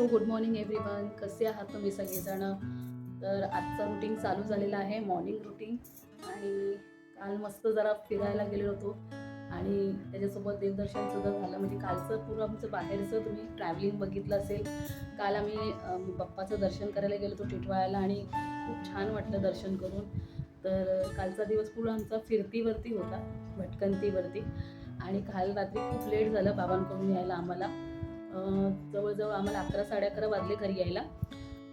So good morning everyone. कसे आहात तुम्ही सगळेजण? तर आजचा रुटीन चालू झालेला आहे मॉर्निंग रुटीन. आणि काल मस्त जरा फिरायला गेलो होतो. आणि त्याच्यासोबत देवदर्शनसुद्धा झालं. म्हणजे कालचं पूर्ण आमचं बाहेरचं तुम्ही ट्रॅव्हलिंग बघितलं असेल. काल आम्ही बाप्पाचं दर्शन करायला गेलो होतो टिटवाळ्याला आणि खूप छान वाटलं दर्शन करून. तर कालचा दिवस पूर्ण आमचा फिरतीवरती होता भटकंतीवरती. आणि काल रात्री खूप लेट झालं बाबांकडून यायला आम्हाला. जवळजवळ आम्हाला अकरा साडे अकरा वाजले घरी यायला.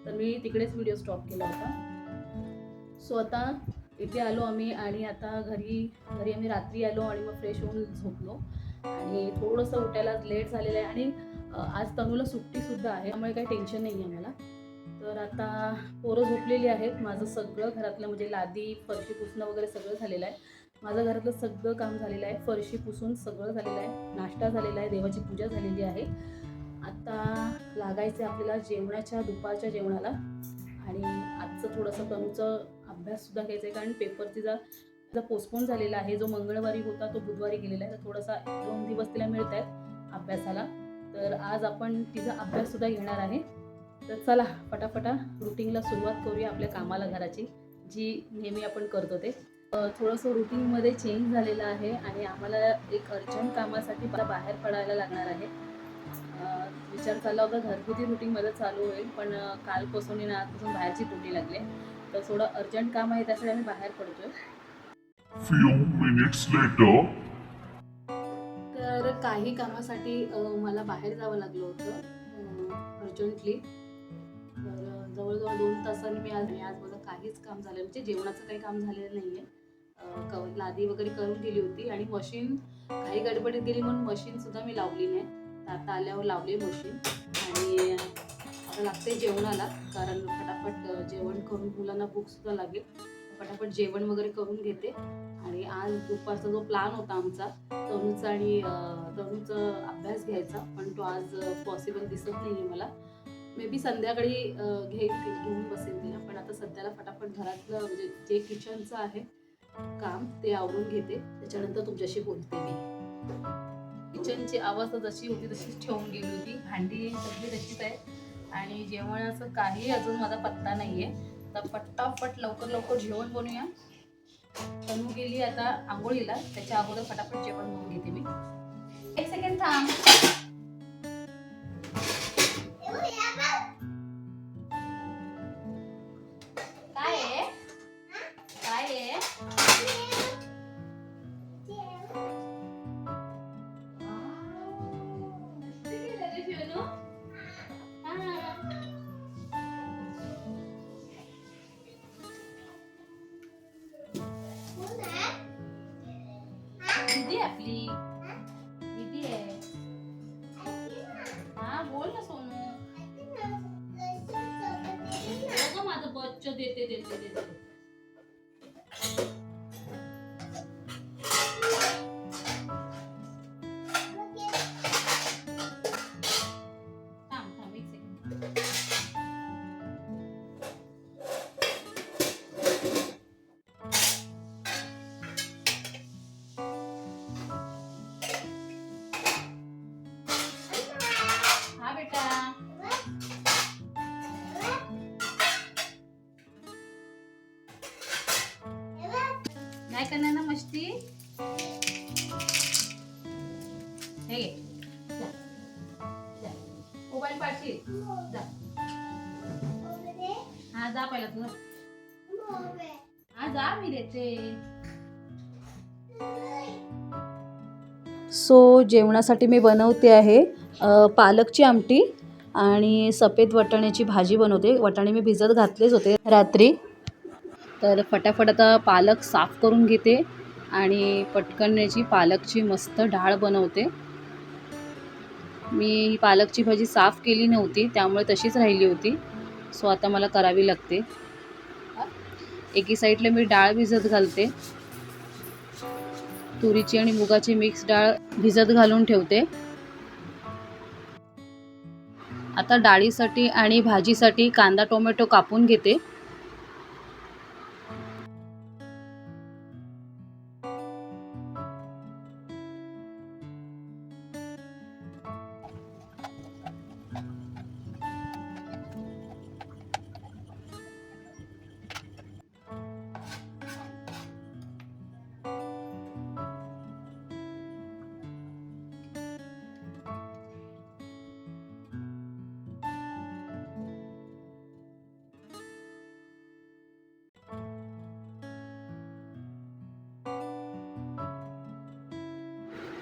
तर मी तिकडेच व्हिडिओ स्टॉप केला होता. सो आता इथे आलो आम्ही आणि आता घरी घरी आम्ही रात्री आलो आणि मग फ्रेश होऊन झोपलो. आणि थोडंसं उठायला लेट झालेलं आहे आणि आज तनूला सुट्टीसुद्धा आहे त्यामुळे काही टेन्शन नाही आहे मला तर आता पोरं झोपलेली आहेत. माझं सगळं घरातलं म्हणजे लादी फरशी पुसणं वगैरे सगळं झालेलं आहे. माझं घरातलं सगळं काम झालेलं आहे. फरशी पुसून सगळं झालेलं आहे. नाश्ता झालेला आहे. देवाची पूजा झालेली आहे. आता लागायचं आहे आपल्याला जेवणाच्या दुपारच्या जेवणाला. आणि आजचं थोडंसं तनूचं अभ्याससुद्धा घ्यायचं आहे कारण पेपर तिचा तिचा पोस्टपोन झालेला आहे जो मंगळवारी होता तो बुधवारी गेलेला आहे. तर थोडासा दोन दिवस तिला मिळत आहेत अभ्यासाला. तर आज आपण तिचा अभ्याससुद्धा घेणार आहे. तर चला फटाफटा रुटीनला सुरुवात करूया आपल्या कामाला घराची जी नेहमी आपण करतो ते. थोडंसं रुटीनमध्ये चेंज झालेलं आहे आणि आम्हाला एक अर्जंट कामासाठी मला बाहेर पडायला लागणार आहे. विचार चालला होता घरगुती रुटीनमध्ये चालू होईल पण कालपासून आणि आजपासून बाहेरची ड्युटी लागली तर थोडं अर्जंट काम आहे त्यासाठी आम्ही बाहेर पडतोय. तर काही कामासाठी मला बाहेर जावं लागलं होतं अर्जंटली तर जवळजवळ दोन तासांनी मी आज मी आज माझं काहीच काम झालं म्हणजे जेवणाचं काही काम झालेलं नाही आहे लादी वगैरे करून गेली होती आणि मशीन काही गडबडीत गेली म्हणून मशीनसुद्धा मी लावली नाही. तर आता आल्यावर लावली मशीन आणि आता लागते जेवणाला कारण फटाफट जेवण करून मुलांना भूकसुद्धा लागेल. फटाफट जेवण वगैरे करून घेते. आणि आज दुपारचा जो प्लॅन होता आमचा तरुणचा आणि तरुणचा अभ्यास घ्यायचा पण तो आज पॉसिबल दिसत नाही आहे मला. मे बी संध्याकाळी घेईल घेऊन बसेल तिला पण आता सध्याला फटाफट घरातलं म्हणजे जे किचनचं आहे काम ते आवरून घेते. त्याच्यानंतर तुमच्याशी बोलते मी. किचनची अवस्था जशी होती तशीच ठेवून गेली होती. भांडी सगळी तशीच आहे. आणि जेवणाचं काही अजून माझा पत्ता नाही आहे तर पटापट लवकर लवकर जेवण बनवूया. तनू गेली आता आंघोळीला. त्याच्या अगोदर फटाफट जेवण बनवून घेते मी. एक सेकंड थांब. देते देते नाही करणार ना मस्ती? हे घे. मोबाईल पाठशील जा. हा जा पहिला तू. हा जा मी देते सो जेवणासाठी मी बनवते आहे पालकची आमटी आणि सफेद वटाण्याची भाजी बनवते. वटाणे मी भिजत घातलेच होते रात्री. तर फटाफट आता पालक साफ करून घेते आणि पटकन याची पालकची मस्त डाळ बनवते. मी ही पालकची भाजी साफ केली नव्हती त्यामुळे तशीच राहिली होती. सो आता मला करावी लागते. एकी साईडला मी डाळ भिजत घालते. तुरीची आणि मुगाची मिक्स डाळ भिजत घालून ठेवते. आता डाळीसाठी आणि भाजीसाठी कांदा टोमॅटो कापून घेते.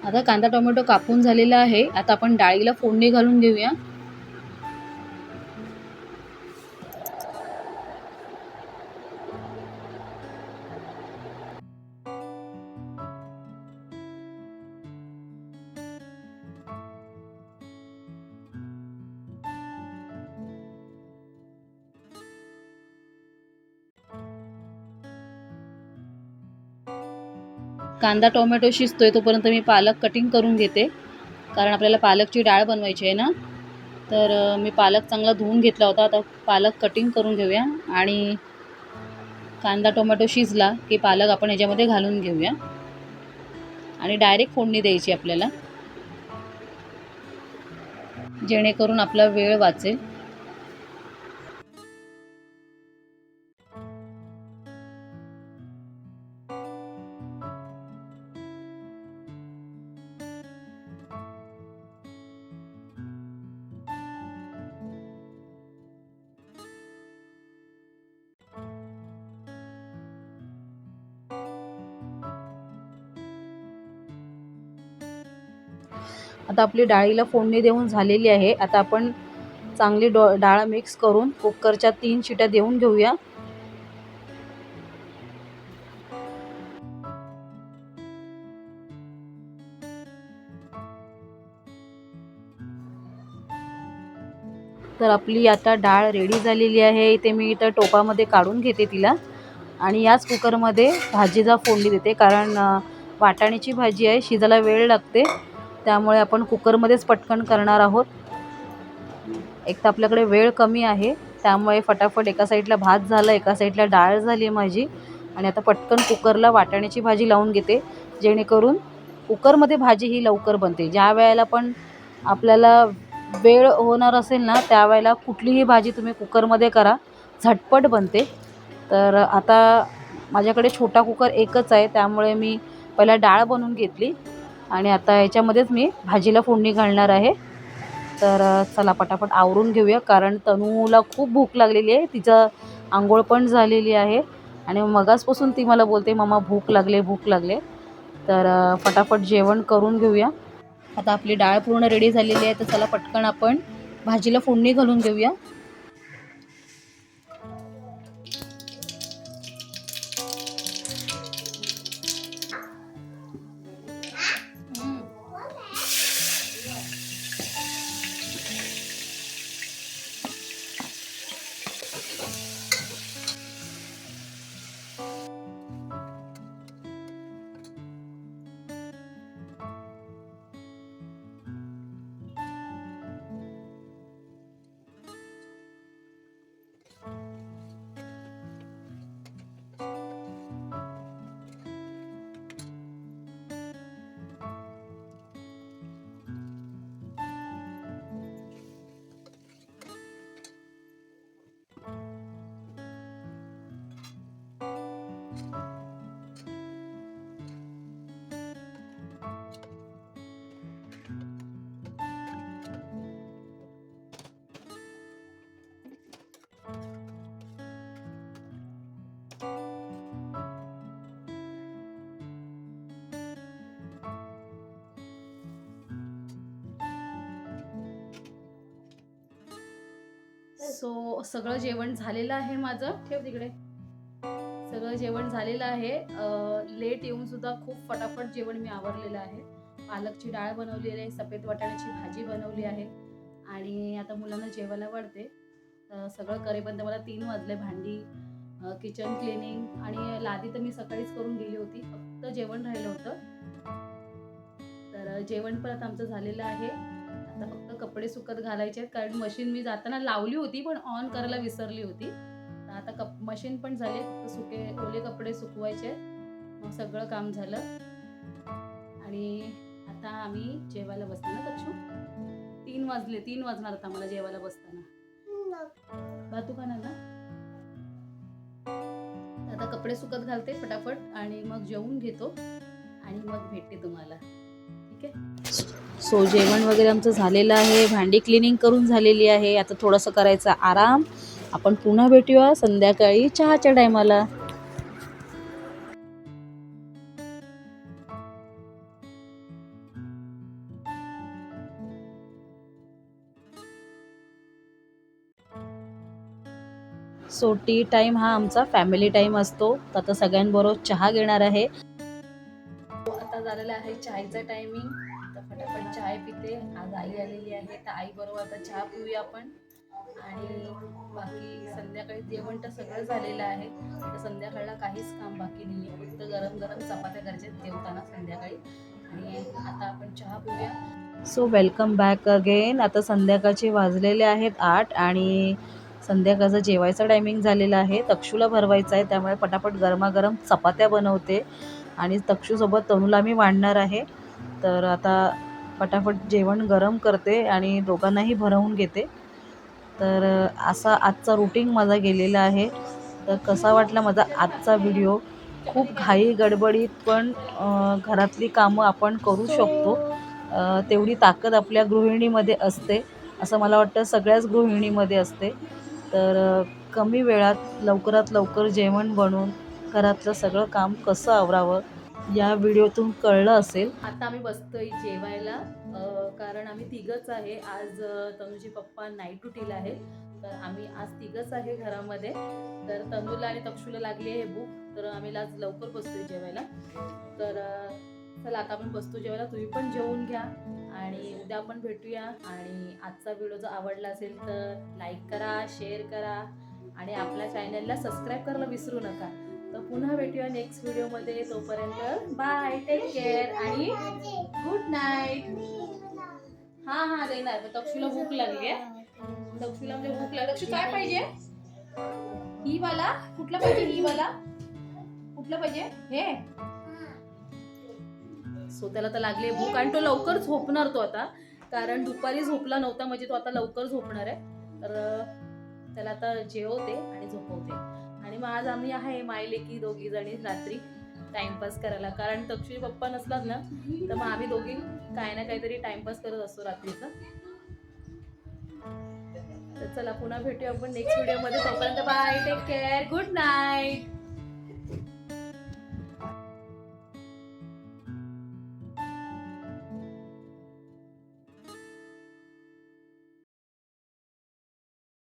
आता कांदा टोमॅटो कापून झालेला आहे. आता आपण डाळीला फोडणी घालून घेऊया. कांदा टोमॅटो शिजतो आहे तोपर्यंत मी पालक कटिंग करून घेते. कारण आपल्याला पालकची डाळ बनवायची आहे ना. तर मी पालक चांगला धुवून घेतला होता. आता पालक कटिंग करून घेऊया. आणि कांदा टोमॅटो शिजला की पालक आपण याच्यामध्ये घालून घेऊया. आणि डायरेक्ट फोडणी द्यायची आपल्याला. जेणेकरून आपला वेळ वाचेल. आता आपली डाळीला फोडणी देऊन झालेली आहे. आता आपण चांगली डो डाळ मिक्स करून कुकरच्या तीन शिट्या देऊन घेऊया. तर आपली आता डाळ रेडी झालेली आहे. इथे मी इथं टोपामध्ये काढून घेते तिला. आणि याच कुकरमध्ये भाजीचा फोडणी देते. कारण वाटाण्याची भाजी आहे. शिजायला वेळ लागते. त्यामुळे आपण कुकरमध्येच पटकन करणार आहोत. एक तर आपल्याकडे वेळ कमी आहे त्यामुळे फटाफट एका साईडला भात झालं एका साईडला डाळ झाली माझी. आणि आता पटकन कुकरला वाटाण्याची भाजी लावून घेते जेणेकरून कुकरमध्ये भाजी ही लवकर बनते. ज्या वेळेला पण आपल्याला वेळ होणार असेल ना त्यावेळेला कुठलीही भाजी तुम्ही कुकरमध्ये करा झटपट बनते. तर आता माझ्याकडे छोटा कुकर एकच आहे त्यामुळे मी पहिला डाळ बनवून घेतली. आणि आता याच्यामध्येच मी भाजीला फोडणी घालणार आहे. तर चला पटापट आवरून घेऊया कारण तनूला खूप भूक लागलेली आहे. तिचं आंघोळ पण झालेली आहे. आणि मगासपासून ती मला बोलते मम्मा भूक लागले भूक लागले. तर फटाफट जेवण करून घेऊया. आता आपली डाळ पूर्ण रेडी झालेली आहे तर चला पटकन आपण भाजीला फोडणी घालून घेऊया. सो सगळं जेवण झालेलं आहे माझं. ठेव तिकडे. सगळं जेवण झालेलं आहे. लेट येऊन सुद्धा खूप फटाफट जेवण मी आवरलेलं आहे. पालकची डाळ बनवलेली आहे सफेद वाटाण्याची भाजी बनवली आहे आणि आता मुलांना जेवायला वाढते. तर सगळं करेपर्यंत मला तीन वाजले भांडी किचन क्लिनिंग आणि लादी तर मी सकाळीच करून गेली होती. फक्त जेवण राहिलं होतं. तर जेवण पण आता आमचं झालेलं आहे. आता फक्त कपडे सुकत घालायचे आहेत. कारण मशीन मी जाताना लावली होती पण ऑन करायला विसरली होती. आता कप मशीन पण झाली फक्त सुके ओले कपडे सुकवायचे आहेत. मग सगळं काम झालं. आणि आता आम्ही जेवायला बसलो ना तक्षू तीन वाजले तीन वाजणार आता मला जेवायला बसताना. भातू खाणार ना आता कपडे सुकत घालते फटाफट. आणि मग जेवून घेतो. आणि मग भेटते तुम्हाला. ठीक आहे? सो जेवण वगैरे आमचं झालेलं आहे. भांडी क्लिनिंग करून झालेली आहे. आता थोडंसं करायचा आराम. आपण पुन्हा भेटूया संध्याकाळी चहाच्या टायमाला. सो टी टाइम हा आमचा फॅमिली टाइम असतो. तर आता सगळ्यांबरोबर चहा घेणार आहे. आता झालेला आहे चहाचा टायमिंग तर चाय चहा पिते. आज आई आलेली आहे तर आई बरोबर आता चहा पिऊया आपण. आणि बाकी संध्याकाळी जेवण तर सगळं झालेलं आहे. तर संध्याकाळला काहीच काम बाकी नाही आहे फक्त गरम गरम चपात्या करायच्या जेवताना संध्याकाळी. आणि आता आपण चहा पिऊया. सो वेलकम बॅक अगेन आता संध्याकाळचे वाजलेले आहेत आठ आणि संध्याकाळचं जेवायचं टायमिंग झालेलं आहे. तक्षूला भरवायचं आहे त्यामुळे पटापट गरमागरम चपात्या बनवते. आणि तक्षूसोबत तनूला मी वाढणार आहे. तर आता पटापट जेवण गरम करते आणि दोघांनाही भरवून घेते. तर असा आजचा रुटीन माझा गेलेला आहे. तर कसा वाटला माझा आजचा व्हिडिओ खूप घाई गडबडीत पण घरातली कामं आपण करू शकतो. तेवढी ताकद आपल्या गृहिणीमध्ये असते असं मला वाटतं सगळ्याच गृहिणीमध्ये असते. तर कमी वेळात लवकरात लवकर जेवण बनवून घरातलं सगळं काम कसं आवरावं? या व्हिडिओतून कळलं असेल. आता आम्ही बसतोय जेवायला. कारण आम्ही तिघच आहे. आज तनुजी पप्पा नाईट ड्युटीला आहे तर आम्ही आज तिघच आहे घरामध्ये. तर तंदूला आणि तक्षूला लागली आहे भूक तर आम्ही आज लवकर बसतोय जेवायला. तर चला आता आपण बसतो जेवायला. तुम्ही पण जेवून घ्या. आणि उद्या आपण भेटूया. आणि आजचा व्हिडिओ जर आवडला असेल तर लाईक करा शेअर करा. आणि आपल्या चॅनलला सबस्क्राईब करायला विसरू नका. पुन्हा भेटूया नेक्स्ट व्हिडिओमध्ये तोपर्यंत बाय टेक केअर आणि गुड नाईट हा हा देणार पण तक्षूला भूक लागली आहे. तक्षूला म्हणजे भूक लागली. तक्षू काय पाहिजे? ही वाला? कुठला पाहिजे ही वाला? कुठलं पाहिजे? हे. सो त्याला तर लागली आहे भूक आणि तो लवकर झोपणार तो आता. कारण दुपारी झोपला नव्हता म्हणजे तो आता लवकर झोपणार आहे. तर त्याला आता जेवते आणि झोपवते. आणि मग आज आम्ही आहे मायलेकी दोघी जणी रात्री टाइमपास करायला. कारण तक्षी पप्पा नसलात ना तर मग आम्ही दोघी काय ना काहीतरी टाइमपास करत असतो रात्रीचा. तर चला पुन्हा भेटूया आपण नेक्स्ट व्हिडिओमध्ये तोपर्यंत bye take care good night